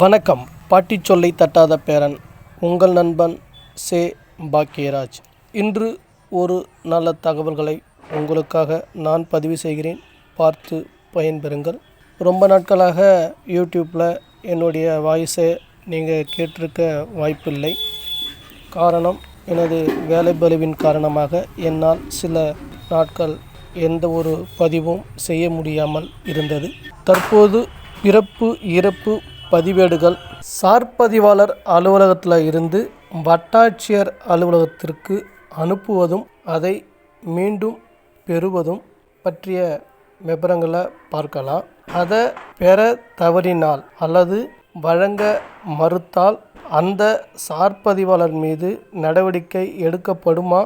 வணக்கம். பாட்டி சொல்லை தட்டாத பேரன் உங்கள் நண்பன் சே. பாக்கியராஜ். இன்று ஒரு நல்ல தகவல்களை உங்களுக்காக நான் பதிவு செய்கிறேன். பார்த்து பயன்பெறுங்கள். ரொம்ப நாட்களாக யூடியூப்பில் என்னுடைய வாய்ஸை நீங்கள் கேட்டிருக்க வாய்ப்பில்லை. காரணம் எனது வேலை பளுவின் காரணமாக என்னால் சில நாட்கள் எந்த ஒரு பதிவும் செய்ய முடியாமல் இருந்தது. தற்போது பிறப்பு இறப்பு பதிவேடுகள். சார்பதிவாளர் அலுவலகத்தில் இருந்து வட்டாட்சியர் அலுவலகத்திற்கு அனுப்புவதும் அதை மீண்டும் பெறுவதும் பற்றிய விபரங்களை பார்க்கலாம். அதை பெற தவறினால் அல்லது வழங்க மறுத்தால் அந்த சார்பதிவாளர் மீது நடவடிக்கை எடுக்கப்படுமா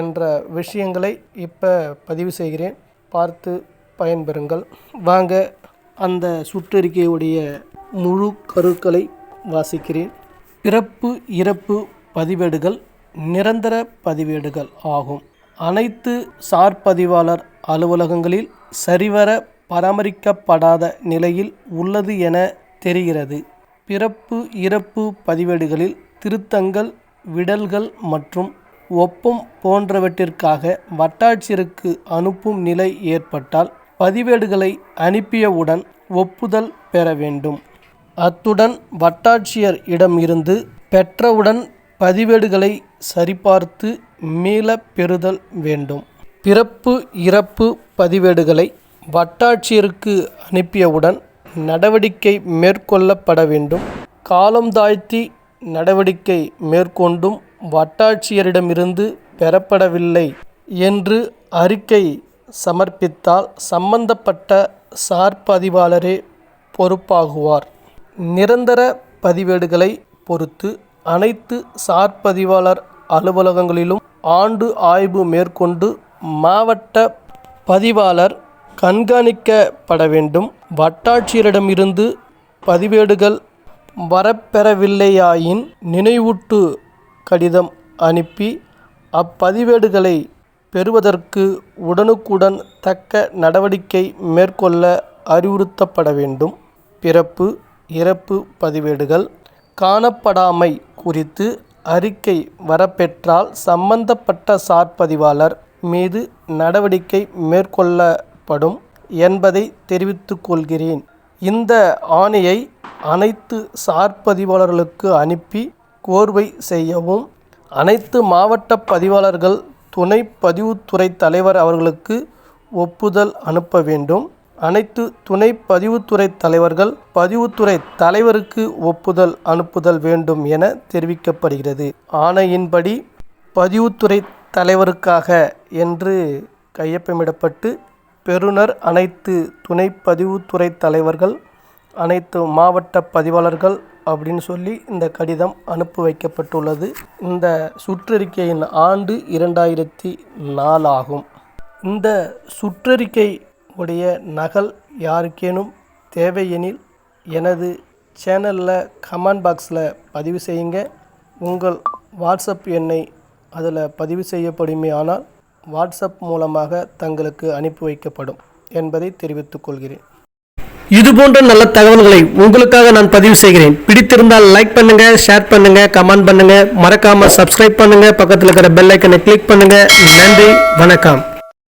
என்ற விஷயங்களை இப்போ பதிவு செய்கிறேன். பார்த்து பயன்பெறுங்கள். வாங்க அந்த சுற்றறிக்கையுடைய முழு கருக்களை வாசிக்கிறேன். பிறப்பு இறப்பு பதிவேடுகள் நிரந்தர பதிவேடுகள் ஆகும். அனைத்து சார்பதிவாளர் அலுவலகங்களில் சரிவர பராமரிக்கப்படாத நிலையில் உள்ளது என தெரிகிறது. பிறப்பு இறப்பு பதிவேடுகளில் திருத்தங்கள் விடல்கள் மற்றும் ஒப்பம் போன்றவற்றிற்காக வட்டாட்சியருக்கு அனுப்பும் நிலை ஏற்பட்டால் பதிவேடுகளை அனுப்பியவுடன் ஒப்புதல் பெற வேண்டும். அத்துடன் வட்டாட்சியர் இடம் இருந்து பெற்றவுடன் பதிவேடுகளை சரிபார்த்து மீளப் பெறுதல் வேண்டும். பிறப்பு இறப்பு பதிவேடுகளை வட்டாட்சியருக்கு அனுப்பியவுடன் நடவடிக்கை மேற்கொள்ளப்பட வேண்டும். காலம் தாழ்த்தி நடவடிக்கை மேற்கொண்டும் வட்டாட்சியரிடமிருந்து பெறப்படவில்லை என்று அறிக்கை சமர்ப்பித்தால் சம்பந்தப்பட்ட சார்பதிவாளரே பொறுப்பாகுவார். நிரந்தர பதிவேடுகளை பொறுத்து அனைத்து சார்பதிவாளர் அலுவலகங்களிலும் ஆண்டு ஆய்வு மேற்கொண்டு மாவட்ட பதிவாளர் கண்காணிக்கப்பட வேண்டும். வட்டாட்சியரிடமிருந்து பதிவேடுகள் வரப்பெறவில்லையாயின் நினைவூட்டு கடிதம் அனுப்பி அப்பதிவேடுகளை பெறுவதற்கு உடனுக்குடன் தக்க நடவடிக்கை மேற்கொள்ள அறிவுறுத்தப்பட வேண்டும். பிறப்பு இறப்பு பதிவேடுகள் காணப்படாமை குறித்து அறிக்கை வரப்பெற்றால் சம்பந்தப்பட்ட சார்பதிவாளர் மீது நடவடிக்கை மேற்கொள்ளப்படும் என்பதை தெரிவித்துக் கொள்கிறேன். இந்த ஆணையை அனைத்து சார்பதிவாளர்களுக்கு அனுப்பி கோர்வை செய்யவும் அனைத்து மாவட்ட பதிவாளர்கள் துணை பதிவுத்துறை தலைவர் அவர்களுக்கு ஒப்புதல் அனுப்ப வேண்டும். அனைத்து துணை பதிவுத்துறை தலைவர்கள் பதிவுத்துறை தலைவருக்கு ஒப்புதல் அனுப்புதல் வேண்டும் என தெரிவிக்கப்படுகிறது. ஆணையின்படி பதிவுத்துறை தலைவருக்காக என்று கையொப்பமிடப்பட்டு பெறுநர் அனைத்து துணை பதிவுத்துறை தலைவர்கள் அனைத்து மாவட்ட பதிவாளர்கள் அப்படின்னு சொல்லி இந்த கடிதம் அனுப்பி வைக்கப்பட்டுள்ளது. இந்த சுற்றறிக்கையின் ஆண்டு இரண்டாயிரத்தி நாலாகும். இந்த சுற்றறிக்கை உடைய நகல் யாருக்கேனும் தேவையெனில் எனது சேனலில் கமெண்ட் பாக்ஸில் பதிவு செய்யுங்க. உங்கள் வாட்ஸ்அப் எண்ணை அதில் பதிவு செய்யப்படுமே ஆனால் வாட்ஸ்அப் மூலமாக தங்களுக்கு அனுப்பி வைக்கப்படும் என்பதை தெரிவித்துக் கொள்கிறேன். இது போன்ற நல்ல தகவல்களை உங்களுக்காக நான் பதிவு செய்கிறேன். பிடித்திருந்தால் லைக் பண்ணுங்க ஷேர் பண்ணுங்க கமெண்ட் பண்ணுங்க. மறக்காம சப்ஸ்கிரைப் பண்ணுங்க. பக்கத்தில் இருக்கிற பெல் ஐக்கனை கிளிக் பண்ணுங்க. நன்றி வணக்கம்.